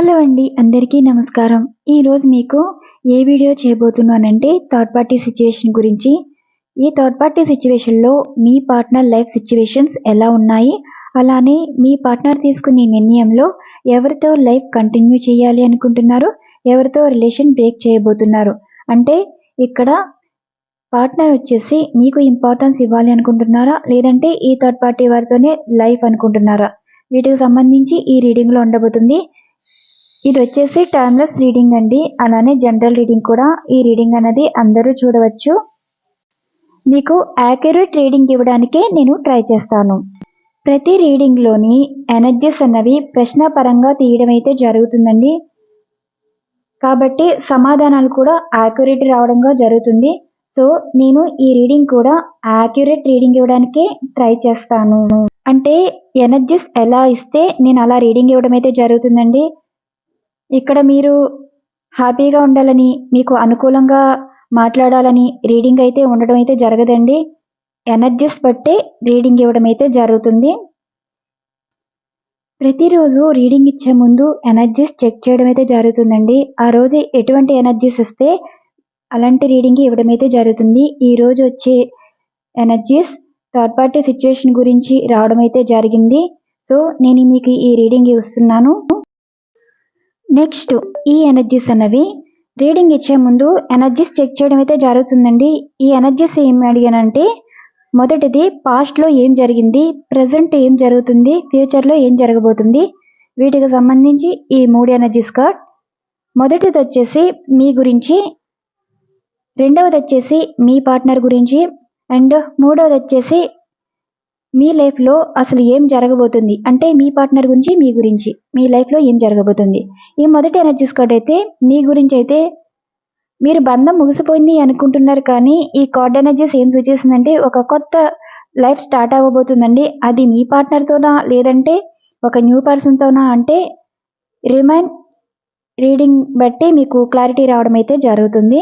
Hello అండి అందరికీ నమస్కారం. ఈరోజు మీకు ఏ వీడియో చేయబోతున్నానంటే థర్డ్ పార్టీ సిచ్యువేషన్ గురించి. ఈ థర్డ్ పార్టీ సిచ్యువేషన్లో మీ పార్ట్నర్ లైఫ్ సిచ్యువేషన్స్ ఎలా ఉన్నాయి? అలానే మీ పార్ట్నర్ తీసుకునే నిర్ణయంలో ఎవరితో లైఫ్ కంటిన్యూ చేయాలి అనుకుంటున్నారు? ఎవరితో రిలేషన్ బ్రేక్ చేయబోతున్నారు? అంటే ఇక్కడ పార్ట్నర్ వచ్చేసి మీకు ఇంపార్టెన్స్ ఇవ్వాలి అనుకుంటున్నారా? లేదంటే ఈ థర్డ్ పార్టీ వారితోనే లైఫ్ అనుకుంటున్నారా? వీటికి సంబంధించి ఈ రీడింగ్లో ఉండబోతుంది. ఇది వచ్చేసి టైమ్లెస్ రీడింగ్ అండి. అలానే జనరల్ రీడింగ్ కూడా. ఈ రీడింగ్ అనేది అందరూ చూడవచ్చు. మీకు యాక్యురేట్ రీడింగ్ ఇవ్వడానికే నేను ట్రై చేస్తాను. ప్రతి రీడింగ్లోని ఎనర్జీస్ అన్నవి ప్రశ్నపరంగా తీయడం అయితే జరుగుతుందండి. కాబట్టి సమాధానాలు కూడా యాక్యురేట్ రావడంగా జరుగుతుంది. సో నేను ఈ రీడింగ్ కూడా యాక్యురేట్ రీడింగ్ ఇవ్వడానికే ట్రై చేస్తాను. అంటే ఎనర్జీస్ ఎలా ఇస్తే నేను అలా రీడింగ్ ఇవ్వడం అయితే జరుగుతుందండి. ఇక్కడ మీరు హ్యాపీగా ఉండాలని మీకు అనుకూలంగా మాట్లాడాలని రీడింగ్ అయితే ఉండడం అయితే జరగదండి. ఎనర్జీస్ బట్టే రీడింగ్ ఇవ్వడం అయితే జరుగుతుంది. ప్రతిరోజు రీడింగ్ ఇచ్చే ముందు ఎనర్జీస్ చెక్ చేయడం అయితే జరుగుతుందండి. ఆ రోజు ఎటువంటి ఎనర్జీస్ వస్తే అలాంటి రీడింగ్ ఇవ్వడం అయితే జరుగుతుంది. ఈ రోజు వచ్చే ఎనర్జీస్ థర్డ్ పార్టీ సిచ్యువేషన్ గురించి రావడం అయితే జరిగింది. సో నేను మీకు ఈ రీడింగ్ ఇస్తున్నాను. నెక్స్ట్ ఈ ఎనర్జీస్ అన్నవి రీడింగ్ ఇచ్చే ముందు ఎనర్జీస్ చెక్ చేయడం అయితే జరుగుతుందండి. ఈ ఎనర్జీస్ ఏం అడిగానంటే మొదటిది పాస్ట్లో ఏం జరిగింది ప్రజెంట్ ఏం జరుగుతుంది ఫ్యూచర్లో ఏం జరగబోతుంది వీటికి సంబంధించి ఈ మూడు ఎనర్జీస్ కార్డ్ మొదటిది వచ్చేసి మీ గురించి రెండవది వచ్చేసి మీ పార్ట్నర్ గురించి అండ్ మూడవది వచ్చేసి మీ లైఫ్లో అసలు ఏం జరగబోతుంది? అంటే మీ పార్ట్నర్ గురించి మీ గురించి. మీ లైఫ్లో ఏం జరగబోతుంది? ఈ మొదటి ఎనర్జీస్ కార్డ్ అయితే మీ గురించి అయితే మీరు బంధం ముగిసిపోయింది అనుకుంటున్నారు కానీ ఈ కార్డ్ ఎనర్జీస్ ఏం సూచిస్తుందంటే ఒక కొత్త లైఫ్ స్టార్ట్ అవ్వబోతుందండి. అది మీ పార్ట్నర్తోనా లేదంటే ఒక న్యూ పర్సన్తోనా? అంటే రిమైన్ రీడింగ్ బట్టి మీకు క్లారిటీ రావడం అయితే జరుగుతుంది.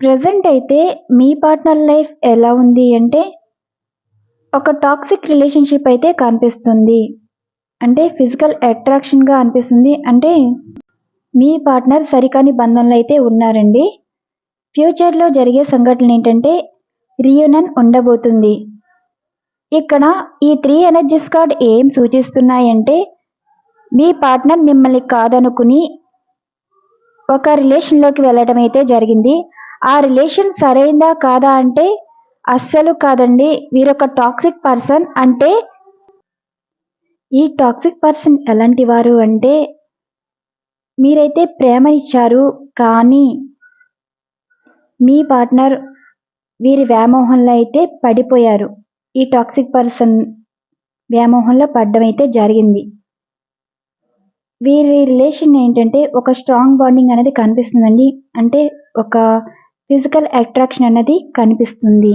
ప్రజెంట్ అయితే మీ పార్ట్నర్ లైఫ్ ఎలా ఉంది అంటే ఒక టాక్సిక్ రిలేషన్షిప్ అయితే కనిపిస్తుంది. అంటే ఫిజికల్ అట్రాక్షన్గా అనిపిస్తుంది. అంటే మీ పార్ట్నర్ సరికాని బంధంలో అయితే ఉన్నారండి. ఫ్యూచర్లో జరిగే సంఘటన ఏంటంటే రియూనన్ ఉండబోతుంది. ఇక్కడ ఈ త్రీ ఎనర్జీస్ కార్డ్ ఏం సూచిస్తున్నాయంటే మీ పార్ట్నర్ మిమ్మల్ని కాదనుకుని ఒక రిలేషన్లోకి వెళ్ళడం అయితే జరిగింది. ఆ రిలేషన్ సరైందా కాదా అంటే అస్సలు కాదండి. వీరొక టాక్సిక్ పర్సన్ అంటే ఈ టాక్సిక్ పర్సన్ ఎలాంటి వారు అంటే మీరైతే ప్రేమ ఇచ్చారు కానీ మీ పార్ట్నర్ వీరి వ్యామోహంలో అయితే పడిపోయారు. ఈ టాక్సిక్ పర్సన్ వ్యామోహంలో పడడం అయితే జరిగింది. వీరి రిలేషన్ ఏంటంటే ఒక స్ట్రాంగ్ బాండింగ్ అనేది కనిపిస్తుందండి. అంటే ఒక ఫిజికల్ అట్రాక్షన్ అన్నది కనిపిస్తుంది.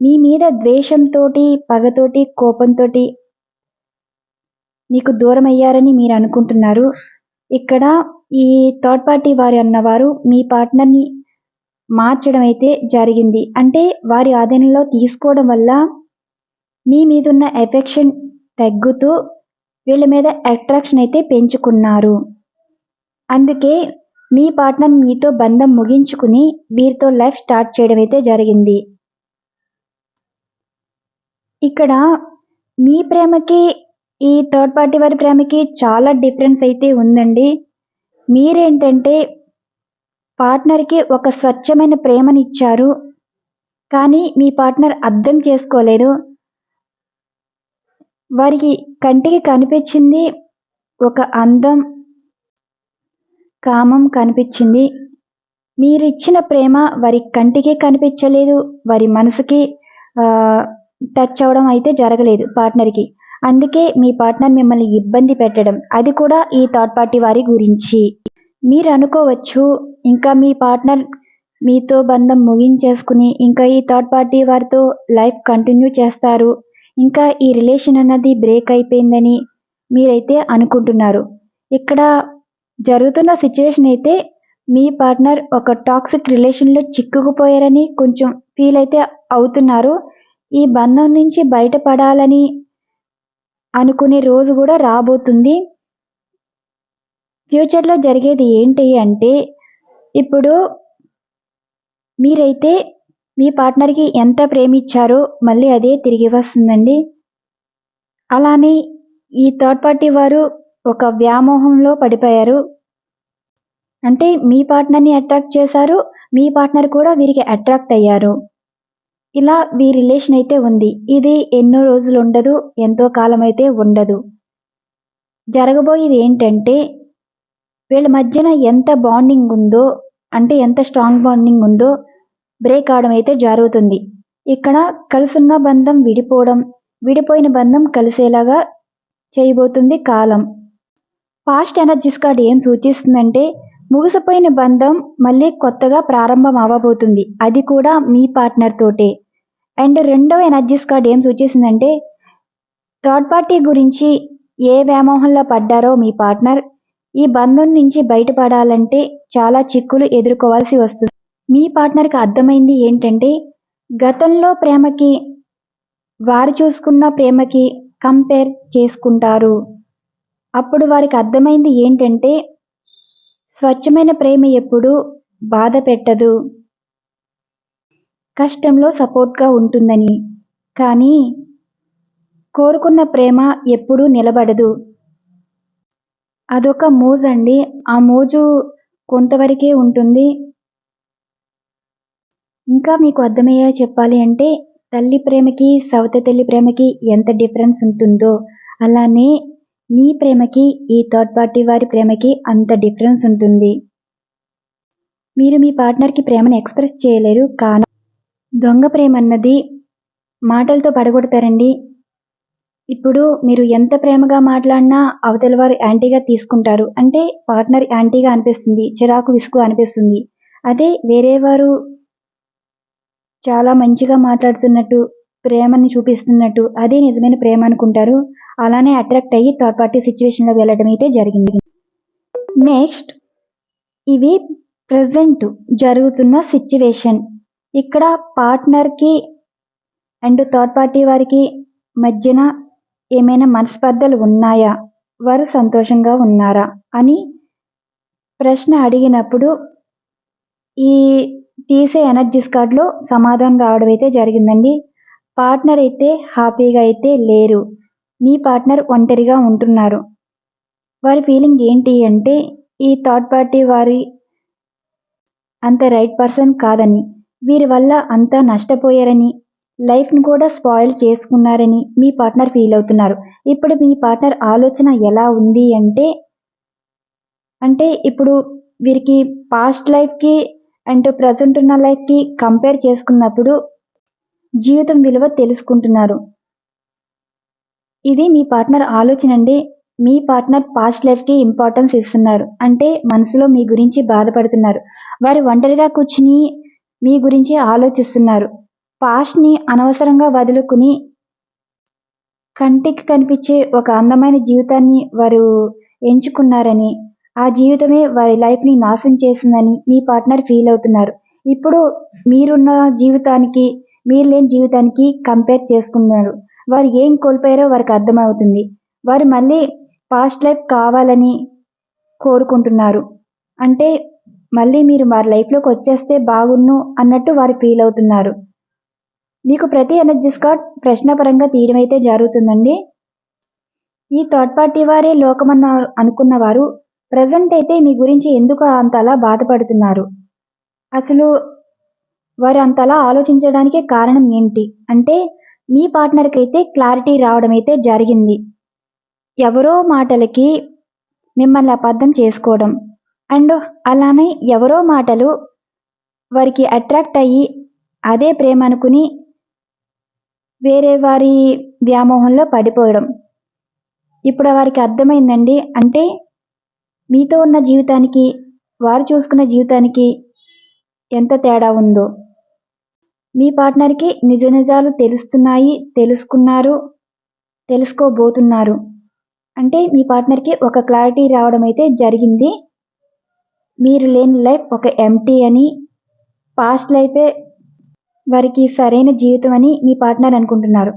మీ మీద ద్వేషంతో పగతోటి కోపంతో మీకు దూరం అయ్యారని మీరు అనుకుంటున్నారు. ఇక్కడ ఈ థర్డ్ పార్టీ వారి అన్నవారు మీ పార్ట్నర్ని మార్చడం అయితే జరిగింది. అంటే వారి ఆధీనంలో తీసుకోవడం వల్ల మీ మీద ఉన్న ఎఫెక్షన్ తగ్గుతూ వీళ్ళ మీద అట్రాక్షన్ అయితే పెంచుకున్నారు. అందుకే మీ పార్ట్నర్ మీతో బంధం ముగించుకుని వీరితో లైఫ్ స్టార్ట్ చేయడం అయితే జరిగింది. ఇక్కడ మీ ప్రేమకి ఈ థర్డ్ పార్టీ వారి ప్రేమకి చాలా డిఫరెన్స్ అయితే ఉందండి. మీరేంటంటే పార్ట్నర్కి ఒక స్వచ్ఛమైన ప్రేమనిచ్చారు కానీ మీ పార్ట్నర్ అర్థం చేసుకోలేదు వారికి కంటికి కనిపించింది ఒక అందం కామం కనిపించింది. మీరు ఇచ్చిన ప్రేమ వారి కంటికి కనిపించలేదు వారి మనసుకి టచ్ అవ్వడం అయితే జరగలేదు పార్ట్నర్కి. అందుకే మీ పార్ట్నర్ మిమ్మల్ని ఇబ్బంది పెట్టడం. అది కూడా ఈ థర్డ్ పార్టీ వారి గురించి. మీరు అనుకోవచ్చు ఇంకా మీ పార్ట్నర్ మీతో బంధం ముగించేసుకుని ఇంకా ఈ థర్డ్ పార్టీ వారితో లైఫ్ కంటిన్యూ చేస్తారు. ఇంకా ఈ రిలేషన్ అన్నది బ్రేక్ అయిపోయిందని మీరైతే అనుకుంటున్నారు. ఇక్కడ జరుగుతున్న సిచ్యువేషన్ అయితే మీ పార్ట్నర్ ఒక టాక్సిక్ రిలేషన్లో చిక్కుకుపోయారని కొంచెం ఫీల్ అయితే అవుతున్నారు. ఈ బంధం నుంచి బయటపడాలని అనుకునే రోజు కూడా రాబోతుంది. ఫ్యూచర్లో జరిగేది ఏంటి అంటే ఇప్పుడు మీరైతే మీ పార్ట్నర్కి ఎంత ప్రేమిచ్చారో మళ్ళీ అదే తిరిగి వస్తుందండి. అలానే ఈ థర్డ్ పార్టీ వారు ఒక వ్యామోహంలో పడిపోయారు. అంటే మీ పార్ట్నర్ని అట్రాక్ట్ చేశారు మీ పార్ట్నర్ కూడా వీరికి అట్రాక్ట్ అయ్యారు. ఇలా వీ రిలేషన్ అయితే ఉంది. ఇది ఎన్నో రోజులు ఉండదు ఎంతో కాలం అయితే ఉండదు. జరగబోయేది ఏంటంటే వీళ్ళ మధ్యన ఎంత బాండింగ్ ఉందో అంటే ఎంత స్ట్రాంగ్ బాండింగ్ ఉందో బ్రేక్ అవడం అయితే జరుగుతుంది. ఇక్కడ కలిసున్న బంధం విడిపోవడం విడిపోయిన బంధం కలిసేలాగా చేయబోతుంది కాలం. పాస్ట్ ఎనర్జీస్ కార్డ్ ఏం సూచిస్తుందంటే ముగిసిపోయిన బంధం మళ్ళీ కొత్తగా ప్రారంభం అవ్వబోతుంది. అది కూడా మీ పార్ట్నర్ తోటే. అండ్ రెండవ ఎనర్జీస్ కార్డ్ ఏం సూచిస్తుందంటే థర్డ్ పార్టీ గురించి ఏ వ్యామోహంలో పడ్డారో మీ పార్ట్నర్ ఈ బంధం నుంచి బయటపడాలంటే చాలా చిక్కులు ఎదుర్కోవాల్సి వస్తుంది. మీ పార్ట్నర్కి అర్థమైంది ఏంటంటే గతంలో ప్రేమకి వారు చూసుకున్న ప్రేమకి కంపేర్ చేసుకుంటారు. అప్పుడు వారికి అర్థమైంది ఏంటంటే స్వచ్ఛమైన ప్రేమ ఎప్పుడు బాధ పెట్టదు. కష్టంలో సపోర్ట్గా ఉంటుందని. కానీ కోరుకున్న ప్రేమ ఎప్పుడూ నిలబడదు. అదొక మోజు అండి ఆ మోజు కొంతవరకే ఉంటుంది. ఇంకా మీకు అర్థమయ్యే చెప్పాలి అంటే తల్లి ప్రేమకి సవత తల్లి ప్రేమకి ఎంత డిఫరెన్స్ ఉంటుందో అలానే మీ ప్రేమకి ఈ థర్డ్ పార్టీ వారి ప్రేమకి అంత డిఫరెన్స్ ఉంటుంది. మీరు మీ పార్ట్నర్కి ప్రేమను ఎక్స్ప్రెస్ చేయలేరు. కానీ దొంగ ప్రేమ అన్నది మాటలతో పడగొడతారండి. ఇప్పుడు మీరు ఎంత ప్రేమగా మాట్లాడినా అవతల వారు యాంటీగా తీసుకుంటారు. అంటే పార్ట్నర్ యాంటీగా అనిపిస్తుంది చిరాకు విసుగు అనిపిస్తుంది. అదే వేరే వారు చాలా మంచిగా మాట్లాడుతున్నట్టు ప్రేమని చూపిస్తున్నట్టు అదే నిజమైన ప్రేమ అనుకుంటారు. అలానే అట్రాక్ట్ అయ్యి థర్డ్ పార్టీ సిచ్యువేషన్లో వెళ్ళడం అయితే జరిగింది. నెక్స్ట్ ఇవి ప్రజెంట్ జరుగుతున్న సిచ్యువేషన్. ఇక్కడ పార్ట్నర్కి అండ్ థర్డ్ పార్టీ వారికి మధ్యన ఏమైనా మనస్పర్ధలు ఉన్నాయా? వారు సంతోషంగా ఉన్నారా? అని ప్రశ్న అడిగినప్పుడు ఈ తీసే ఎనర్జీస్ కార్డులో సమాధానం రావడం అయితే జరిగిందండి. పార్ట్నర్ అయితే హ్యాపీగా అయితే లేరు. మీ పార్ట్నర్ ఒంటరిగా ఉంటున్నారు. వారి ఫీలింగ్ ఏంటి అంటే ఈ థర్డ్ పార్టీ వారి అంత రైట్ పర్సన్ కాదని. వీరి వల్ల అంతా నష్టపోయారని లైఫ్ను కూడా స్పాయిల్ చేసుకున్నారని మీ పార్ట్నర్ ఫీల్ అవుతున్నారు. ఇప్పుడు మీ పార్ట్నర్ ఆలోచన ఎలా ఉంది అంటే అంటే ఇప్పుడు వీరికి పాస్ట్ లైఫ్కి అండ్ ప్రజెంట్ ఉన్న లైఫ్కి కంపేర్ చేసుకున్నప్పుడు జీవితం విలువ తెలుసుకుంటున్నారు. ఇది మీ పార్ట్నర్ ఆలోచన అండి. మీ పార్ట్నర్ పాస్ట్ లైఫ్కి ఇంపార్టెన్స్ ఇస్తున్నారు. అంటే మనసులో మీ గురించి బాధపడుతున్నారు. వారు ఒంటరిగా కూర్చుని మీ గురించి ఆలోచిస్తున్నారు. పాస్ట్ని అనవసరంగా వదులుకుని కంటికి కనిపించే ఒక అందమైన జీవితాన్ని వారు ఎంచుకున్నారని ఆ జీవితమే వారి లైఫ్ని నాశనం చేసిందని మీ పార్ట్నర్ ఫీల్ అవుతున్నారు. ఇప్పుడు మీరున్న జీవితానికి మీరు లేని జీవితానికి కంపేర్ చేసుకున్నారు. వారు ఏం కోల్పోయారో వారికి అర్థమవుతుంది. వారు మళ్ళీ పాస్ట్ లైఫ్ కావాలని కోరుకుంటున్నారు. అంటే మళ్ళీ మీరు వారి లైఫ్లోకి వచ్చేస్తే బాగున్ను అన్నట్టు వారు ఫీల్ అవుతున్నారు. మీకు ప్రతి ఎనర్జీస్ కార్డ్ ప్రశ్నపరంగా తీయడం అయితే జరుగుతుందండి. ఈ థర్డ్ పార్టీ వారే లోకమన్న అనుకున్నవారు ప్రజెంట్ అయితే మీ గురించి ఎందుకు అంతలా బాధపడుతున్నారు? అసలు వారు అంతలా ఆలోచించడానికి కారణం ఏంటి? అంటే మీ పార్ట్నర్కి అయితే క్లారిటీ రావడం అయితే జరిగింది. ఎవరో మాటలకి మిమ్మల్ని అబద్ధం చేసుకోవడం. అండ్ అలానే ఎవరో మాటలు వారికి అట్రాక్ట్ అయ్యి అదే ప్రేమ అనుకుని వేరే వారి వ్యామోహంలో పడిపోవడం. ఇప్పుడు వారికి అర్థమైందండి. అంటే మీతో ఉన్న జీవితానికి వారు చూసుకున్న జీవితానికి ఎంత తేడా ఉందో. మీ పార్ట్నర్కి నిజ నిజాలు తెలుస్తున్నాయి తెలుసుకున్నారు తెలుసుకోబోతున్నారు. అంటే మీ పార్ట్నర్కి ఒక క్లారిటీ రావడం అయితే జరిగింది. మీరు లేని లైఫ్ ఒక ఎంటీ అని పాస్ట్ లైఫే వారికి సరైన జీవితం అని మీ పార్ట్నర్ అనుకుంటున్నారు.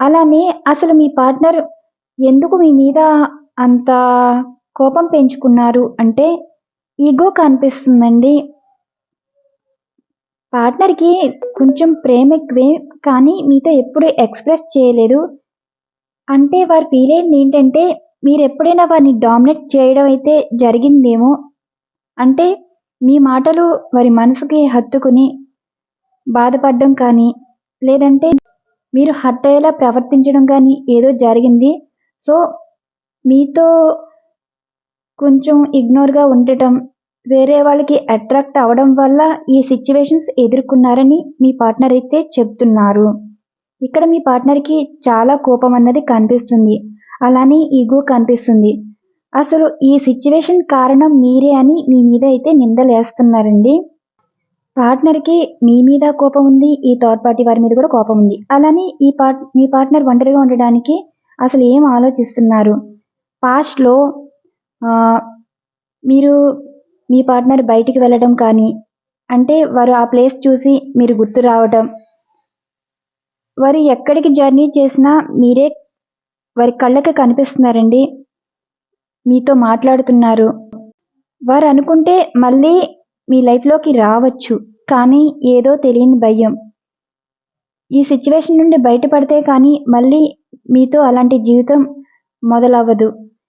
అలానే అసలు మీ పార్ట్నర్ ఎందుకు మీ మీద అంత కోపం పెంచుకున్నారు అంటే ఈగో కనిపిస్తుందండి. పార్ట్నర్కి కొంచెం ప్రేమ ఎక్కువే కానీ మీతో ఎప్పుడు ఎక్స్ప్రెస్ చేయలేదు. అంటే వారు ఫీల్ అయింది ఏంటంటే మీరు ఎప్పుడైనా వారిని డామినేట్ చేయడం అయితే జరిగిందేమో. అంటే మీ మాటలు వారి మనసుకి హత్తుకుని బాధపడడం కానీ లేదంటే మీరు హర్ట్ అయ్యేలా ప్రవర్తించడం కానీ ఏదో జరిగింది. సో మీతో కొంచెం ఇగ్నోర్గా ఉండటం వేరే వాళ్ళకి అట్రాక్ట్ అవ్వడం వల్ల ఈ సిచ్యువేషన్స్ ఎదుర్కొన్నారని మీ పార్ట్నర్ అయితే చెప్తున్నారు. ఇక్కడ మీ పార్ట్నర్కి చాలా కోపం అన్నది కనిపిస్తుంది. అలానే ఈగో కనిపిస్తుంది. అసలు ఈ సిచ్యువేషన్ కారణం మీరే అని మీ మీద అయితే నిందలేస్తున్నారండి పార్ట్నర్కి మీ మీద కోపం ఉంది ఈ థర్డ్ పార్టీ వారి మీద కూడా కోపం ఉంది. అలానే ఈ పార్ట్ మీ పార్ట్నర్ ఒంటరిగా ఉండడానికి అసలు ఏం ఆలోచిస్తున్నారు? పాస్ట్లో మీరు మీ పార్ట్నర్ బయటికి వెళ్ళడం కానీ అంటే వారు ఆ ప్లేస్ చూసి మీరు గుర్తు రావడం వారు ఎక్కడికి జర్నీ చేసినా మీరే వారి కళ్ళకి కనిపిస్తున్నారండి. మీతో మాట్లాడుతున్నారు. వారు అనుకుంటే మళ్ళీ మీ లైఫ్లోకి రావచ్చు కానీ ఏదో తెలియని భయం. ఈ సిచ్యువేషన్ నుండి బయటపడితే కానీ మళ్ళీ మీతో అలాంటి జీవితం మొదలవ్వదు.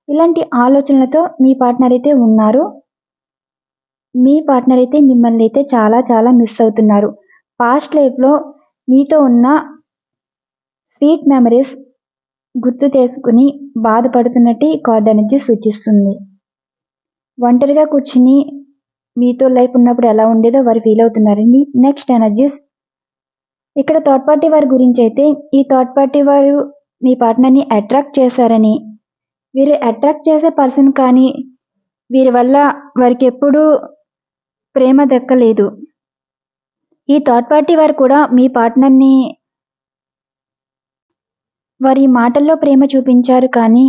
ఇలాంటి ఆలోచనలతో మీ పార్ట్నర్ అయితే ఉన్నారు. మీ పార్ట్నర్ అయితే మిమ్మల్ని అయితే చాలా చాలా మిస్ అవుతున్నారు. పాస్ట్ లైఫ్లో మీతో ఉన్న స్వీట్ మెమరీస్ గుర్తు చేసుకుని బాధపడుతున్నట్టు ఈ కార్డ్ అనేది సూచిస్తుంది. ఒంటరిగా కూర్చుని మీతో లైఫ్ ఉన్నప్పుడు ఎలా ఉండేదో వారు ఫీల్ అవుతున్నారండి. నెక్స్ట్ ఎనర్జీస్ ఇక్కడ థర్డ్ పార్టీ వారి గురించి అయితే ఈ థర్డ్ పార్టీ వారు మీ పార్ట్నర్ని అట్రాక్ట్ చేశారని. వీరు అట్రాక్ట్ చేసే పర్సన్ కానీ వీరి వల్ల వారికి ఎప్పుడూ ప్రేమ దక్కలేదు. ఈ థర్డ్ పార్టీ వారు కూడా మీ పార్ట్నర్ని వారి మాటల్లో ప్రేమ చూపించారు కానీ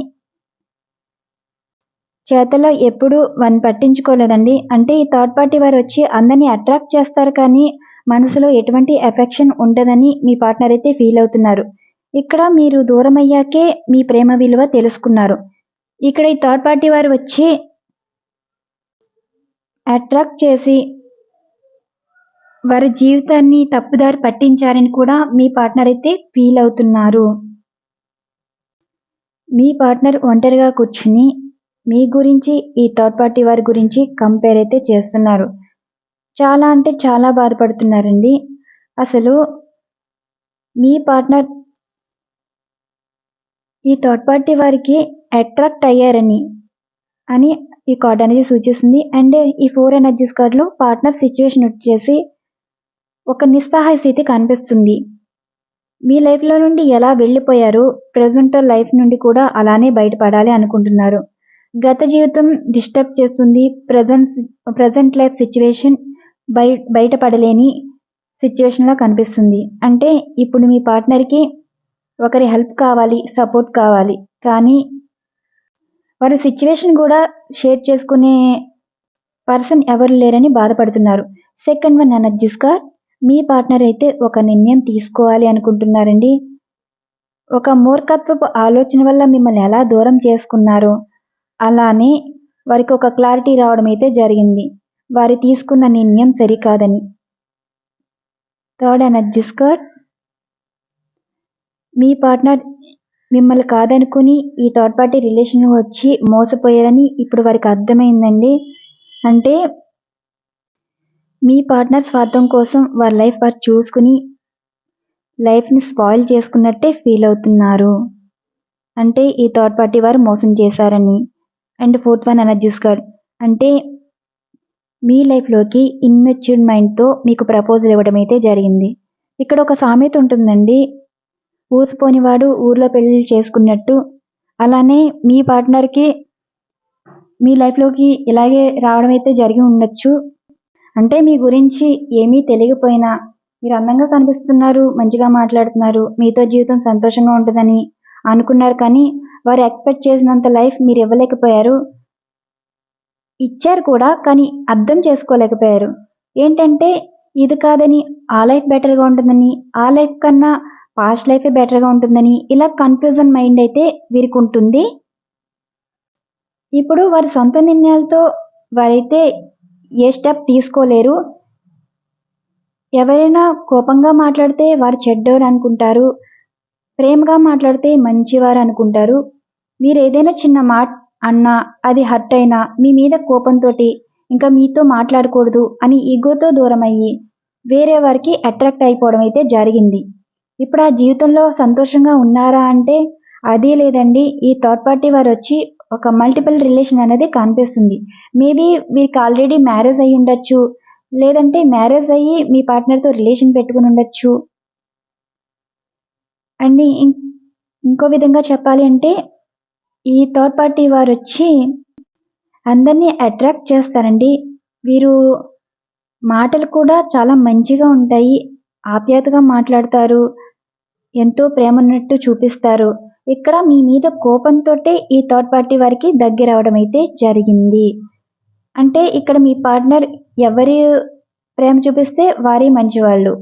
చేతలో ఎప్పుడు వన్ పట్టించుకోలేదండి. అంటే ఈ థర్డ్ పార్టీ వారు వచ్చి అందరినీ అట్రాక్ట్ చేస్తారు కానీ మనసులో ఎటువంటి ఎఫెక్షన్ ఉండదని మీ పార్ట్నర్ అయితే ఫీల్ అవుతున్నారు. ఇక్కడ మీరు దూరం అయ్యాకే మీ ప్రేమ విలువ తెలుసుకున్నారు. ఇక్కడ ఈ థర్డ్ పార్టీ వారు వచ్చి అట్రాక్ట్ చేసి వారి జీవితాన్ని తప్పుదారి పట్టించారని కూడా మీ పార్ట్నర్ అయితే ఫీల్ అవుతున్నారు. మీ పార్ట్నర్ ఒంటరిగా కూర్చుని మీ గురించి ఈ థర్డ్ పార్టీ వారి గురించి కంపేర్ అయితే చేస్తున్నారు. చాలా అంటే చాలా బాధపడుతున్నారండి. అసలు మీ పార్ట్నర్ ఈ థర్డ్ పార్టీ వారికి అట్రాక్ట్ అయ్యారని అని ఈ కార్డ్ అనేది సూచిస్తుంది. అండ్ ఈ ఫోర్ ఎనర్జీస్ కార్డులో పార్ట్నర్ సిచ్యువేషన్ వచ్చేసి ఒక నిస్సహాయ స్థితి కనిపిస్తుంది. మీ లైఫ్లో నుండి ఎలా వెళ్ళిపోయారు ప్రజెంట్ లైఫ్ నుండి కూడా అలానే బయటపడాలి అనుకుంటున్నారు. గత జీవితం డిస్టర్బ్ చేస్తుంది. ప్రజెంట్ ప్రజెంట్ లైఫ్ సిచ్యువేషన్ బయ బయటపడలేని సిచ్యువేషన్లా కనిపిస్తుంది. అంటే ఇప్పుడు మీ పార్ట్నర్కి ఒకరి హెల్ప్ కావాలి సపోర్ట్ కావాలి. కానీ వారి సిచ్యువేషన్ కూడా షేర్ చేసుకునే పర్సన్ ఎవరు లేరని బాధపడుతున్నారు. సెకండ్ వన్ ఎనర్జీస్ కార్డ్ మీ పార్ట్నర్ అయితే ఒక నిర్ణయం తీసుకోవాలి అనుకుంటున్నారండి. ఒక మూర్ఖత్వపు ఆలోచన వల్ల మిమ్మల్ని ఎలా దూరం చేసుకున్నారో? అలానే వారికి ఒక క్లారిటీ రావడం అయితే జరిగింది. వారు తీసుకున్న నిర్ణయం సరికాదని. థర్డ్ అండ్ కార్డ్ మీ పార్ట్నర్ మిమ్మల్ని కాదనుకుని ఈ థర్డ్ పార్టీ రిలేషన్ వచ్చి మోసపోయారని ఇప్పుడు వారికి అర్థమైందండి. అంటే మీ పార్ట్నర్ స్వార్థం కోసం వారి లైఫ్ వారు చూసుకుని లైఫ్ని స్పాయిల్ చేసుకున్నట్టే ఫీల్ అవుతున్నారు. అంటే ఈ థర్డ్ పార్టీ వారు మోసం చేశారని. And fourth one energies card అంటే మీ లైఫ్లోకి ఇన్మెచ్యూర్డ్ మైండ్తో మీకు ప్రపోజల్ ఇవ్వడం అయితే జరిగింది. ఇక్కడ ఒక సామెత ఉంటుందండి. ఊసిపోనివాడు ఊర్లో పెళ్ళిళ్ళు చేసుకున్నట్టు. అలానే మీ పార్ట్నర్కి మీ లైఫ్లోకి ఇలాగే రావడం అయితే జరిగి ఉండొచ్చు. అంటే మీ గురించి ఏమీ తెలియకపోయినా మీరు అందంగా కనిపిస్తున్నారు మంచిగా మాట్లాడుతున్నారు మీతో జీవితం సంతోషంగా ఉంటుందని అనుకున్నారు కానీ వారు ఎక్స్పెక్ట్ చేసినంత లైఫ్ మీరు ఇవ్వలేకపోయారు. ఇచ్చారు కూడా కానీ అర్థం చేసుకోలేకపోయారు. ఏంటంటే ఇది కాదని ఆ లైఫ్ బెటర్గా ఉంటుందని ఆ లైఫ్ కన్నా పాస్ట్ లైఫే బెటర్గా ఉంటుందని ఇలా కన్ఫ్యూజన్ మైండ్ అయితే వీరికి ఉంటుంది. ఇప్పుడు వారి సొంత నిర్ణయాలతో వారైతే ఏ స్టెప్ తీసుకోలేరు. ఎవరైనా కోపంగా మాట్లాడితే వారు చెడ్డోరు అనుకుంటారు. ప్రేమగా మాట్లాడితే మంచివారు అనుకుంటారు. మీరు ఏదైనా చిన్న మాట అన్నా అది హర్ట్ అయినా మీ మీద కోపంతో ఇంకా మీతో మాట్లాడకూడదు అని ఈగోతో దూరం అయ్యి వేరే వారికి అట్రాక్ట్ అయిపోవడం అయితే జరిగింది. ఇప్పుడు ఆ జీవితంలో సంతోషంగా ఉన్నారా అంటే అదే లేదండి. ఈ థర్డ్ పార్టీ వారు వచ్చి ఒక మల్టిపుల్ రిలేషన్ అనేది కనిపిస్తుంది. మేబీ మీకు ఆల్రెడీ మ్యారేజ్ అయ్యి ఉండొచ్చు. లేదంటే మ్యారేజ్ అయ్యి మీ పార్ట్నర్తో రిలేషన్ పెట్టుకుని ఉండొచ్చు. అండ్ ఇంకో విధంగా చెప్పాలి అంటే ఈ థర్డ్ పార్టీ వారు వచ్చి అందరినీ అట్రాక్ట్ చేస్తారండి. వీరు మాటలు కూడా చాలా మంచిగా ఉంటాయి. ఆప్యాయతగా మాట్లాడతారు. ఎంతో ప్రేమ ఉన్నట్టు చూపిస్తారు. ఇక్కడ మీ మీద కోపంతో ఈ థర్డ్ పార్టీ వారికి దగ్గర అవడం అయితే జరిగింది. అంటే ఇక్కడ మీ పార్ట్నర్ ఎవరి ప్రేమ చూపిస్తే వారే మంచివాళ్ళు.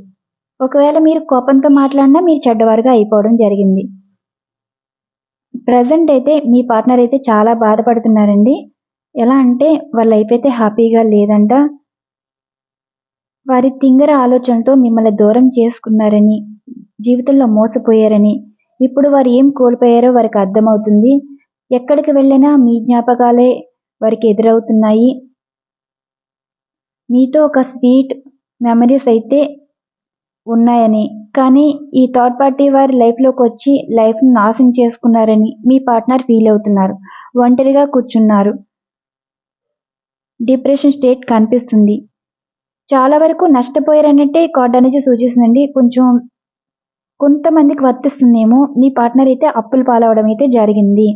ఒకవేళ మీరు కోపంతో మాట్లాడినా మీరు చెడ్డవారుగా అయిపోవడం జరిగింది. ప్రజెంట్ అయితే మీ పార్ట్నర్ అయితే చాలా బాధపడుతున్నారండి. ఎలా అంటే వాళ్ళ లైఫ్ అయితే హ్యాపీగా లేదంట. వారి తింగర ఆలోచనతో మిమ్మల్ని దూరం చేసుకున్నారని జీవితంలో మోసపోయారని ఇప్పుడు వారు ఏం కోల్పోయారో వారికి అర్థమవుతుంది. ఎక్కడికి వెళ్ళినా మీ జ్ఞాపకాలే వారికి ఎదురవుతున్నాయి. మీతో ఒక స్వీట్ మెమరీస్ అయితే ఉన్నాయని. కానీ ఈ థర్డ్ పార్టీ వారి లైఫ్లోకి వచ్చి లైఫ్ను నాశనం చేసుకున్నారని మీ పార్ట్నర్ ఫీల్ అవుతున్నారు. ఒంటరిగా కూర్చున్నారు. డిప్రెషన్ స్టేట్ కనిపిస్తుంది. చాలా వరకు నష్టపోయారన్నట్టే కార్డ్ అనేది సూచిస్తుందండి. కొంచెం కొంతమందికి వర్తిస్తుందేమో మీ పార్ట్నర్ అయితే అప్పులు పాలవడం అయితే జరిగింది.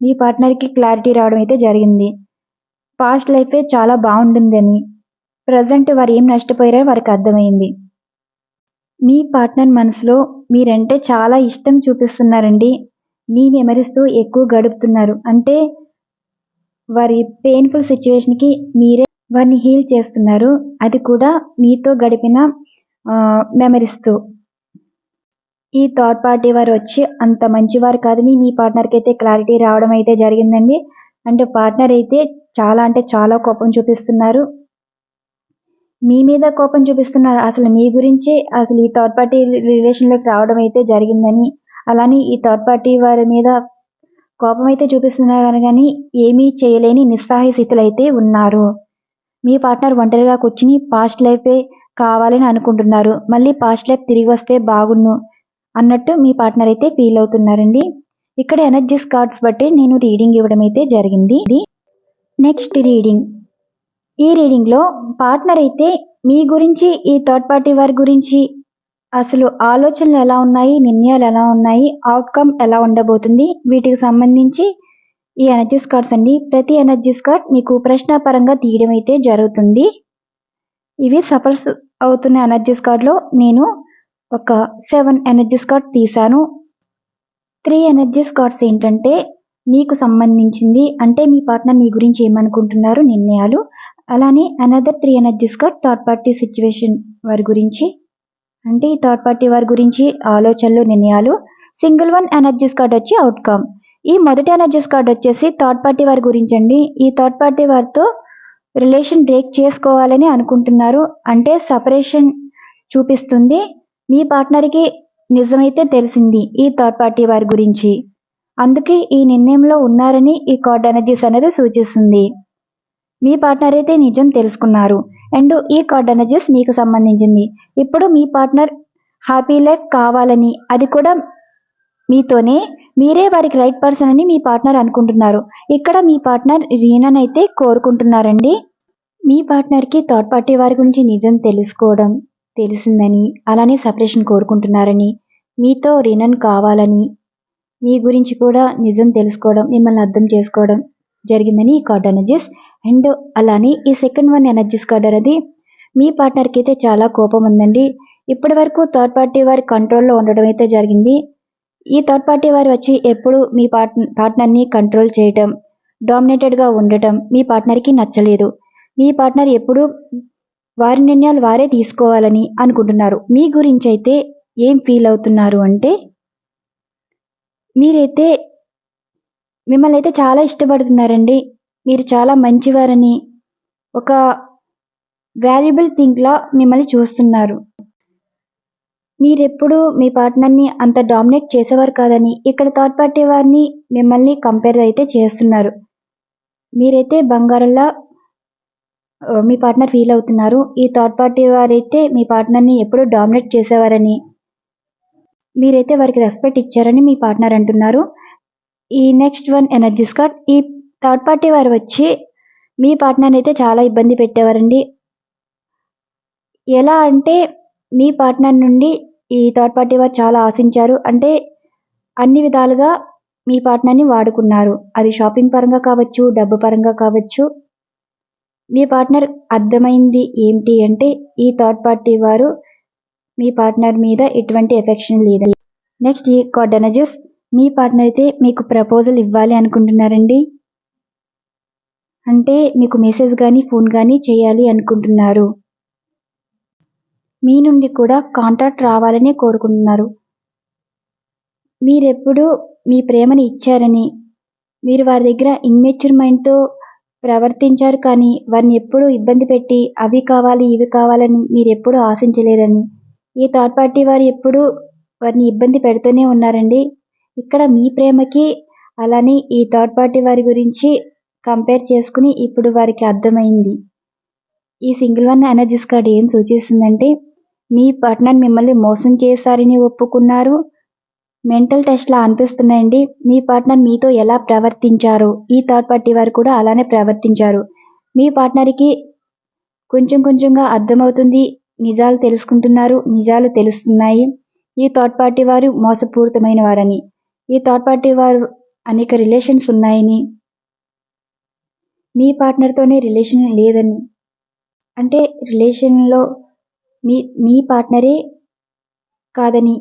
మీ పార్ట్నర్కి క్లారిటీ రావడం అయితే జరిగింది పాస్ట్ లైఫే చాలా బాగుంటుందని ప్రజెంట్ వారు ఏం నష్టపోయారో వారికి అర్థమైంది. మీ పార్ట్నర్ మనసులో మీరంటే చాలా ఇష్టం చూపిస్తున్నారండి. మీ మెమరీస్తో ఎక్కువ గడుపుతున్నారు. అంటే వారి పెయిన్ఫుల్ సిచ్యువేషన్కి మీరే వారిని హీల్ చేస్తున్నారు. అది కూడా మీతో గడిపిన మెమరీస్తో ఈ థర్డ్ పార్టీ వారు వచ్చి అంత మంచివారు కాదని మీ పార్ట్నర్కి అయితే క్లారిటీ రావడం అయితే జరిగిందండి. అంటే పార్ట్నర్ అయితే చాలా అంటే చాలా కోపం చూపిస్తున్నారు. మీ మీద కోపం చూపిస్తున్నారు. అసలు మీ గురించి అసలు ఈ థర్డ్ పార్టీ రిలేషన్లోకి రావడం అయితే జరిగిందని. అలానే ఈ థర్డ్ పార్టీ వారి మీద కోపం అయితే చూపిస్తున్నారు కానీ ఏమీ చేయలేని నిస్సహాయ స్థితిలో అయితే ఉన్నారు. మీ పార్ట్నర్ ఒంటరిగా కూర్చుని పాస్ట్ లైఫే కావాలని అనుకుంటున్నారు. మళ్ళీ పాస్ట్ లైఫ్ తిరిగి వస్తే బాగున్ను అన్నట్టు మీ పార్ట్నర్ అయితే ఫీల్ అవుతున్నారండి. ఇక్కడ ఎనర్జీస్ కార్డ్స్ బట్టి నేను రీడింగ్ ఇవ్వడం అయితే జరిగింది. ఇది నెక్స్ట్ రీడింగ్ ఈ రీడింగ్లో పార్ట్నర్ అయితే మీ గురించి ఈ థర్డ్ పార్టీ వారి గురించి అసలు ఆలోచనలు ఎలా ఉన్నాయి నిర్ణయాలు ఎలా ఉన్నాయి అవుట్కమ్ ఎలా ఉండబోతుంది వీటికి సంబంధించి ఈ ఎనర్జీస్ కార్డ్స్ అండి. ప్రతి ఎనర్జీస్ కార్డ్ మీకు ప్రశ్నాపరంగా తీయడం అయితే జరుగుతుంది. ఇవి సఫర్స్ అవుతున్న ఎనర్జీస్ కార్డ్లో నేను ఒక సెవెన్ ఎనర్జీస్ కార్డ్ తీశాను. త్రీ ఎనర్జీస్ కార్డ్స్ ఏంటంటే మీకు సంబంధించింది అంటే మీ పార్ట్నర్ మీ గురించి ఏమనుకుంటున్నారు నిర్ణయాలు. అలానే another three energies card third party situation వారి గురించి. అంటే ఈ థర్డ్ పార్టీ వారి గురించి ఆలోచనలు నిర్ణయాలు. సింగిల్ వన్ ఎనర్జీస్ కార్డ్ వచ్చి అవుట్కమ్ ఈ మొదటి ఎనర్జీస్ కార్డ్ వచ్చేసి థర్డ్ పార్టీ వారి గురించి అండి. ఈ థర్డ్ పార్టీ వారితో రిలేషన్ బ్రేక్ చేసుకోవాలని అనుకుంటున్నారు. అంటే సపరేషన్ చూపిస్తుంది. మీ పార్ట్నర్కి నిజమైతే తెలిసింది ఈ థర్డ్ పార్టీ వారి గురించి. అందుకే ఈ నిర్ణయంలో ఉన్నారని ఈ కార్డ్ ఎనర్జీస్ అనేది సూచిస్తుంది. మీ పార్ట్నర్ అయితే నిజం తెలుసుకున్నారు. అండ్ ఈ కార్డ్ ఎనర్జీస్ మీకు సంబంధించింది. ఇప్పుడు మీ పార్ట్నర్ హ్యాపీ లైఫ్ కావాలని అది కూడా మీతోనే మీరే వారికి రైట్ పర్సన్ అని మీ పార్ట్నర్ అనుకుంటున్నారు. ఇక్కడ మీ పార్ట్నర్ రీనన్ అయితే కోరుకుంటున్నారండి. మీ పార్ట్నర్కి థర్డ్ పార్టీ వారి గురించి నిజం తెలుసుకోవడం. తెలిసిందని అలానే సపరేషన్ కోరుకుంటున్నారని మీతో రినన్ కావాలని మీ గురించి కూడా నిజం తెలుసుకోవడం మిమ్మల్ని అర్థం చేసుకోవడం జరిగిందని ఈ కార్డ్ ఎనర్జీస్. అండ్ అలానే ఈ సెకండ్ వన్ ఎనర్జీస్ కార్డ్ అనేది మీ పార్ట్నర్కి అయితే చాలా కోపం ఉందండి. ఇప్పటి వరకు థర్డ్ పార్టీ వారి కంట్రోల్లో ఉండడం అయితే జరిగింది. ఈ థర్డ్ పార్టీ వారు వచ్చి ఎప్పుడు మీ పార్ట్ పార్ట్నర్ని కంట్రోల్ చేయటం డామినేటెడ్గా ఉండటం మీ పార్ట్నర్కి నచ్చలేదు. మీ పార్ట్నర్ ఎప్పుడు వారి నిర్ణయాలు వారే తీసుకోవాలని అనుకుంటున్నారు. మీ గురించి అయితే ఏం ఫీల్ అవుతున్నారు అంటే మీరైతే మిమ్మల్ని అయితే చాలా ఇష్టపడుతున్నారండి. మీరు చాలా మంచివారని ఒక వాల్యుబుల్ థింగ్లా మిమ్మల్ని చూస్తున్నారు. మీరెప్పుడు మీ పార్ట్నర్ని అంత డామినేట్ చేసేవారు కాదని ఇక్కడ థర్డ్ పార్టీ వారిని మిమ్మల్ని కంపేర్ అయితే చేస్తున్నారు. మీరైతే బంగారంలా మీ పార్ట్నర్ ఫీల్ అవుతున్నారు. ఈ థర్డ్ పార్టీ వారైతే మీ పార్ట్నర్ని ఎప్పుడు డామినేట్ చేసేవారని మీరైతే వారికి రెస్పెక్ట్ ఇచ్చారని మీ పార్ట్నర్ అంటున్నారు. ఈ నెక్స్ట్ వన్ ఎనర్జీస్ కార్డ్ ఈ థర్డ్ పార్టీ వారు వచ్చి మీ పార్ట్నర్ అయితే చాలా ఇబ్బంది పెట్టేవారండి. ఎలా అంటే మీ పార్ట్నర్ నుండి ఈ థర్డ్ పార్టీ వారు చాలా ఆశించారు. అంటే అన్ని విధాలుగా మీ పార్ట్నర్ని వాడుకున్నారు. అది షాపింగ్ పరంగా కావచ్చు డబ్బు పరంగా కావచ్చు. మీ పార్ట్నర్ అర్థమైంది ఏంటి అంటే ఈ థర్డ్ పార్టీ వారు మీ పార్ట్నర్ మీద ఎటువంటి ఎఫెక్షన్ లేదు. నెక్స్ట్ ఈ కార్డ్ మీ పార్ట్నర్ అయితే మీకు ప్రపోజల్ ఇవ్వాలి అనుకుంటున్నారండి? అంటే మీకు మెసేజ్ కానీ ఫోన్ కానీ చేయాలి అనుకుంటున్నారు. మీ నుండి కూడా కాంటాక్ట్ రావాలని కోరుకుంటున్నారు. మీరెప్పుడు మీ ప్రేమని ఇచ్చారని మీరు వారి దగ్గర ఇన్మెచ్యూర్ మైండ్తో ప్రవర్తించారు కానీ వారిని ఎప్పుడూ ఇబ్బంది పెట్టి అవి కావాలి ఇవి కావాలని మీరు ఎప్పుడూ ఆశించలేదని ఈ థర్డ్ పార్టీ వారు ఎప్పుడూ వారిని ఇబ్బంది పెడుతూనే ఉన్నారండి. ఇక్కడ మీ ప్రేమకి అలానే ఈ థర్డ్ పార్టీ వారి గురించి కంపేర్ చేసుకుని ఇప్పుడు వారికి అర్థమైంది. ఈ సింగిల్ వన్ ఎనర్జీస్ కార్డ్ ఏం సూచిస్తుందంటే మీ పార్ట్నర్ మిమ్మల్ని మోసం చేశారని ఒప్పుకున్నారు. మెంటల్ టెస్ట్లా అనిపిస్తున్నాయండి మీ పార్ట్నర్ మీతో ఎలా ప్రవర్తించారు? ఈ థర్డ్ పార్టీ వారు కూడా అలానే ప్రవర్తించారు. మీ పార్ట్నర్కి కొంచెం కొంచెంగా అర్థమవుతుంది. నిజాలు తెలుసుకుంటున్నారు. నిజాలు తెలుస్తున్నాయి. ఈ థర్డ్ పార్టీ వారు మోసపూరితమైన వారని. ఈ థర్డ్ పార్టీ వారు అనేక రిలేషన్స్ ఉన్నాయని. మీ పార్ట్నర్తోనే రిలేషన్ లేదని. అంటే రిలేషన్లో మీ మీ పార్ట్నరే కాదని.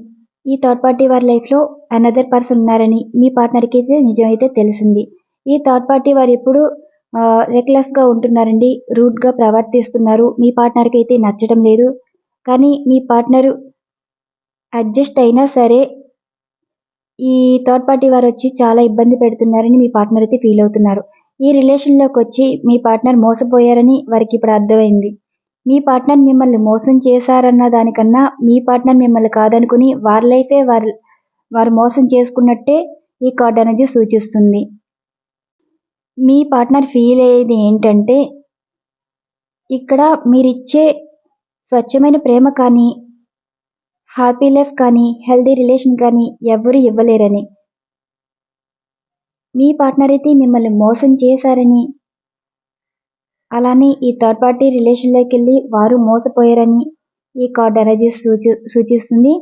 ఈ థర్డ్ పార్టీ వారి లైఫ్లో అనదర్ పర్సన్ ఉన్నారని మీ పార్ట్నర్కి అయితే నిజమైతే తెలిసింది. ఈ థర్డ్ పార్టీ వారు ఎప్పుడు రెక్లెస్గా ఉంటున్నారండి రూడ్గా ప్రవర్తిస్తున్నారు. మీ పార్ట్నర్కి అయితే నచ్చడం లేదు. కానీ మీ పార్ట్నరు అడ్జస్ట్ అయినా సరే ఈ థర్డ్ పార్టీ వారు వచ్చి చాలా ఇబ్బంది పెడుతున్నారని మీ పార్ట్నర్ అయితే ఫీల్ అవుతున్నారు. ఈ రిలేషన్లోకి వచ్చి మీ పార్ట్నర్ మోసపోయారని వారికి ఇప్పుడు అర్థమైంది. మీ పార్ట్నర్ మిమ్మల్ని మోసం చేశారన్న దానికన్నా మీ పార్ట్నర్ మిమ్మల్ని కాదనుకుని వారి లైఫే వారు వారు మోసం చేసుకున్నట్టే ఈ కార్డ్ అనేది సూచిస్తుంది. మీ పార్ట్నర్ ఫీల్ అయ్యేది ఏంటంటే ఇక్కడ మీరిచ్చే స్వచ్ఛమైన ప్రేమ కానీ హ్యాపీ లైఫ్ కానీ హెల్దీ రిలేషన్ కానీ ఎవరు ఇవ్వలేరని. మీ పార్ట్నర్ అయితే మిమ్మల్ని మోసం చేశారని అలానే ఈ థర్డ్ పార్టీ రిలేషన్లోకి వెళ్ళి వారు మోసపోయారని ఈ కార్డ్ అనేది సూచి సూచిస్తుంది.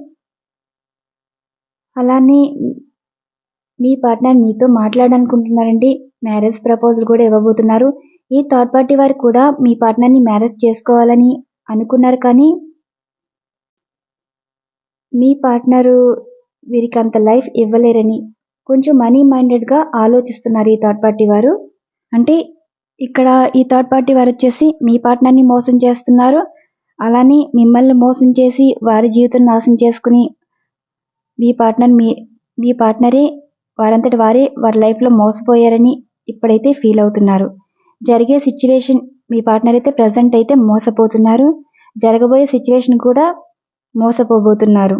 అలానే మీ పార్ట్నర్ మీతో మాట్లాడాలనుకుంటున్నారండి మ్యారేజ్ ప్రపోజల్ కూడా ఇవ్వబోతున్నారు. ఈ థర్డ్ పార్టీ వారు కూడా మీ పార్ట్నర్ని మ్యారేజ్ చేసుకోవాలని అనుకున్నారు కానీ మీ పార్ట్నరు వీరికి అంత లైఫ్ ఇవ్వలేరని కొంచెం మనీ మైండెడ్గా ఆలోచిస్తున్నారు ఈ థర్డ్ పార్టీ వారు. అంటే ఇక్కడ ఈ థర్డ్ పార్టీ వారు వచ్చేసి మీ పార్ట్నర్ని మోసం చేస్తున్నారు. అలానే మిమ్మల్ని మోసం చేసి వారి జీవితం నాశనం చేసుకుని మీ పార్ట్నర్ మీ మీ పార్ట్నరే వారంతటి వారే వారి లైఫ్లో మోసపోయారని ఇప్పుడైతే ఫీల్ అవుతున్నారు. జరిగే సిచ్యువేషన్ మీ పార్ట్నర్ అయితే ప్రజెంట్ అయితే మోసపోతున్నారు. జరగబోయే సిచ్యువేషన్ కూడా మోసపోబోతున్నారు.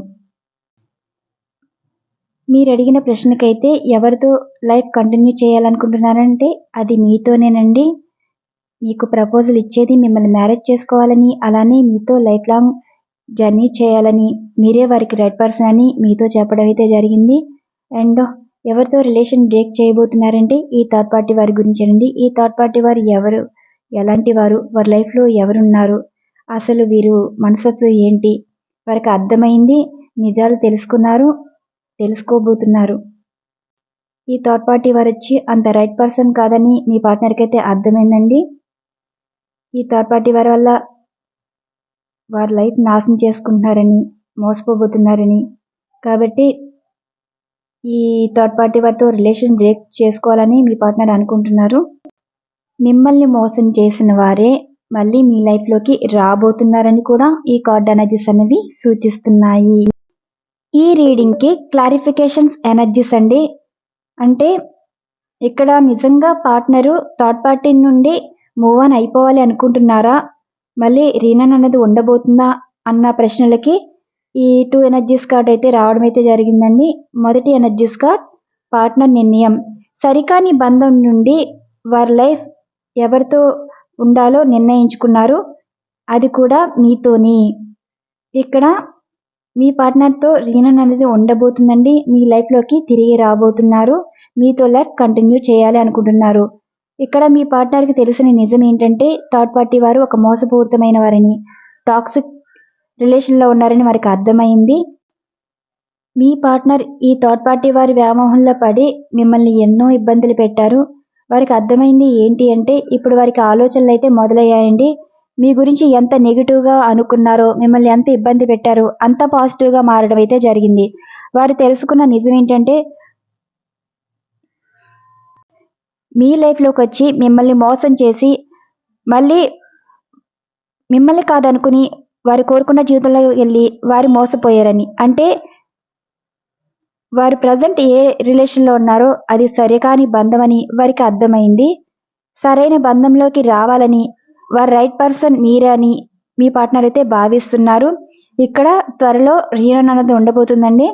మీరు అడిగిన ప్రశ్నకైతే ఎవరితో లైఫ్ కంటిన్యూ చేయాలనుకుంటున్నారంటే అది మీతోనేనండి. మీకు ప్రపోజల్ ఇచ్చేది మిమ్మల్ని మ్యారేజ్ చేసుకోవాలని అలానే మీతో లైఫ్ లాంగ్ జర్నీ చేయాలని మీరే వారికి రైట్ పర్సన్ అని మీతో చెప్పడం అయితే జరిగింది. అండ్ ఎవరితో రిలేషన్ బ్రేక్ చేయబోతున్నారంటే ఈ థర్డ్ పార్టీ వారి గురించేనండి. ఈ థర్డ్ పార్టీ వారు ఎవరు ఎలాంటి వారు వారి లైఫ్లో ఎవరున్నారు అసలు వీరు మనసత్వం ఏంటి వారికి అర్థమైంది నిజాలు తెలుసుకున్నారు తెలుసుకోబోతున్నారు. ఈ థర్డ్ పార్టీ వారు వచ్చి అంత రైట్ పర్సన్ కాదని మీ పార్ట్నర్కి అయితే అర్థమైందండి. ఈ థర్డ్ పార్టీ వారి వల్ల వారి లైఫ్ నాశనం చేసుకుంటున్నారని మోసపోబోతున్నారని. కాబట్టి ఈ థర్డ్ పార్టీ వారితో రిలేషన్ బ్రేక్ చేసుకోవాలని మీ పార్ట్నర్ అనుకుంటున్నారు. మిమ్మల్ని మోసం చేసిన వారే మళ్ళీ మీ లైఫ్లోకి రాబోతున్నారని కూడా ఈ కార్డ్ ఎనర్జీస్ అనేవి సూచిస్తున్నాయి. ఈ రీడింగ్కి క్లారిఫికేషన్స్ ఎనర్జీస్ అండి. అంటే ఇక్కడ నిజంగా పార్ట్నరు థర్డ్ పార్టీ నుండి మూవ్ ఆన్ అయిపోవాలి అనుకుంటున్నారా? మళ్ళీ రీనన్ అన్నది ఉండబోతుందా అన్న ప్రశ్నలకి ఈ టూ ఎనర్జీస్ కార్డ్ అయితే రావడం అయితే జరిగిందండి. మొదటి ఎనర్జీస్ కార్డ్ పార్ట్నర్ నిర్ణయం. సరికాని బంధం నుండి వారి లైఫ్ ఎవరితో ఉండాలో నిర్ణయించుకున్నారు? అది కూడా మీతోని. ఇక్కడ మీ పార్ట్నర్తో రీనన్ అనేది ఉండబోతుందండి. మీ లైఫ్లోకి తిరిగి రాబోతున్నారు. మీతో లైఫ్ కంటిన్యూ చేయాలి అనుకుంటున్నారు. ఇక్కడ మీ పార్ట్నర్కి తెలిసిన నిజం ఏంటంటే థర్డ్ పార్టీ వారు ఒక మోసపూరితమైన వారిని టాక్సిక్ రిలేషన్లో ఉన్నారని వారికి అర్థమైంది. మీ పార్ట్నర్ ఈ థర్డ్ పార్టీ వారి వ్యామోహంలో పడి మిమ్మల్ని ఎన్నో ఇబ్బందులు పెట్టారు. వారికి అర్థమైంది ఏంటి అంటే ఇప్పుడు వారికి ఆలోచనలు అయితే మొదలయ్యాయండి. మీ గురించి ఎంత నెగిటివ్గా అనుకున్నారో మిమ్మల్ని ఎంత ఇబ్బంది పెట్టారో అంత పాజిటివ్గా మారడం అయితే జరిగింది. వారు తెలుసుకున్న నిజం ఏంటంటే మీ లైఫ్లోకి వచ్చి మిమ్మల్ని మోసం చేసి మళ్ళీ మిమ్మల్ని కాదనుకుని వారు కోరుకున్న జీవితంలో వెళ్ళి వారు మోసపోయారని. అంటే వారు ప్రజెంట్ ఏ రిలేషన్లో ఉన్నారో అది సరికాని బంధం అని వారికి అర్థమైంది. సరైన బంధంలోకి రావాలని వారి రైట్ పర్సన్ మీరే అని మీ పార్ట్నర్ అయితే భావిస్తున్నారు. ఇక్కడ త్వరలో రీయూనియన్ అనేది ఉండబోతుందండి.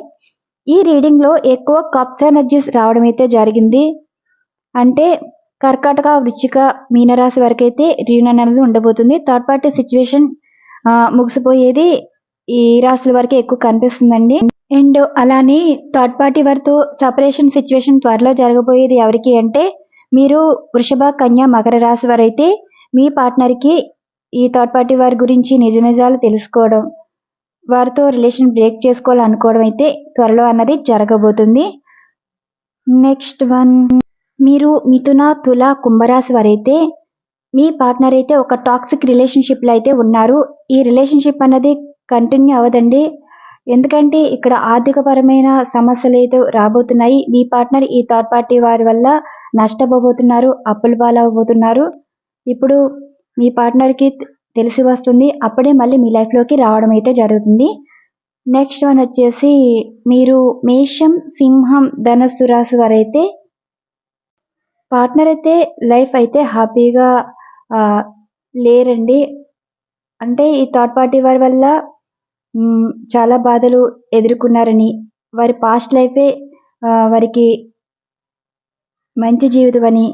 ఈ రీడింగ్లో ఎక్కువ కప్స్ ఎనర్జీస్ రావడం అయితే జరిగింది. అంటే కర్కాటక వృచ్చిక మీనరాశి వరకు అయితే రీయూనియన్ అనేది ఉండబోతుంది. థర్డ్ పార్టీ సిచ్యువేషన్ ముగిసిపోయేది ఈ రాశుల వరకు ఎక్కువ కనిపిస్తుందండి. అండ్ అలానే థర్డ్ పార్టీ వారితో సపరేషన్ సిచ్యువేషన్ త్వరలో జరగబోయేది ఎవరికి అంటే మీరు వృషభ కన్య మకర రాశి వారైతే మీ పార్ట్నర్కి ఈ థర్డ్ పార్టీ వారి గురించి నిజ నిజాలు తెలుసుకోవడం వారితో రిలేషన్ బ్రేక్ చేసుకోవాలనుకోవడం అయితే త్వరలో అన్నది జరగబోతుంది. నెక్స్ట్ వన్ మీరు మిథున తుల కుంభరాశి వారైతే మీ పార్ట్నర్ అయితే ఒక టాక్సిక్ రిలేషన్షిప్లో అయితే ఉన్నారు. ఈ రిలేషన్షిప్ అన్నది కంటిన్యూ అవ్వదండి. ఎందుకంటే ఇక్కడ ఆర్థికపరమైన సమస్యలు అయితే రాబోతున్నాయి. మీ పార్ట్నర్ ఈ థర్డ్ పార్టీ వారి వల్ల నష్టపోబోతున్నారు అప్పుల పాలవబోతున్నారు ఇప్పుడు మీ పార్ట్నర్కి తెలిసి వస్తుంది. అప్పుడే మళ్ళీ మీ లైఫ్లోకి రావడం అయితే జరుగుతుంది. నెక్స్ట్ వన్ వచ్చేసి మీరు మేషం సింహం ధనస్సు రాశి వారైతే పార్ట్నర్ అయితే లైఫ్ అయితే హ్యాపీగా లేరండి. అంటే ఈ థర్డ్ పార్టీ వారి వల్ల చాలా బాధలు ఎదుర్కొన్నారని వారి పాస్ట్ లైఫే వారికి మంచి జీవితం అని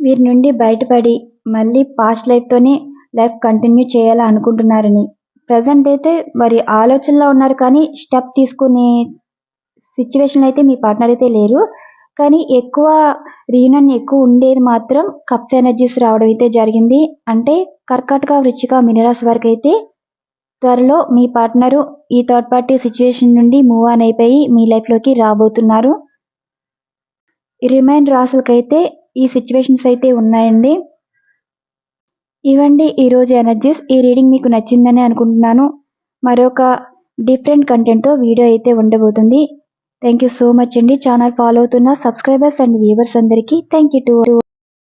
వీరి నుండి బయటపడి మళ్ళీ పాస్ట్ లైఫ్తోనే లైఫ్ కంటిన్యూ చేయాలి అనుకుంటున్నారని. ప్రజెంట్ అయితే మరి ఆలోచనలో ఉన్నారు కానీ స్టెప్ తీసుకునే సిచ్యువేషన్ అయితే మీ పార్ట్నర్ అయితే లేరు. కానీ ఎక్కువ రీయూనియన్ ఎక్కువ ఉండేది మాత్రం కప్స్ ఎనర్జీస్ రావడం అయితే జరిగింది. అంటే కర్కాటక వృచ్చిక మినరాశి వరకు అయితే త్వరలో మీ పార్ట్నరు ఈ థర్డ్ పార్టీ సిచ్యువేషన్ నుండి మూవ్ ఆన్ అయిపోయి మీ లైఫ్లోకి రాబోతున్నారు. రిమైండ్ రాసులకైతే ఈ సిచ్యువేషన్స్ అయితే ఉన్నాయండి. ఇవ్వండి ఈరోజు ఎనర్జీస్ ఈ రీడింగ్ మీకు నచ్చిందని అనుకుంటున్నాను. మరొక డిఫరెంట్ కంటెంట్తో వీడియో అయితే ఉండబోతుంది. థ్యాంక్ యూ సో మచ్ అండి. ఛానల్ ఫాలో అవుతున్న సబ్స్క్రైబర్స్ అండ్ వ్యూవర్స్ అందరికీ థ్యాంక్ యూ టు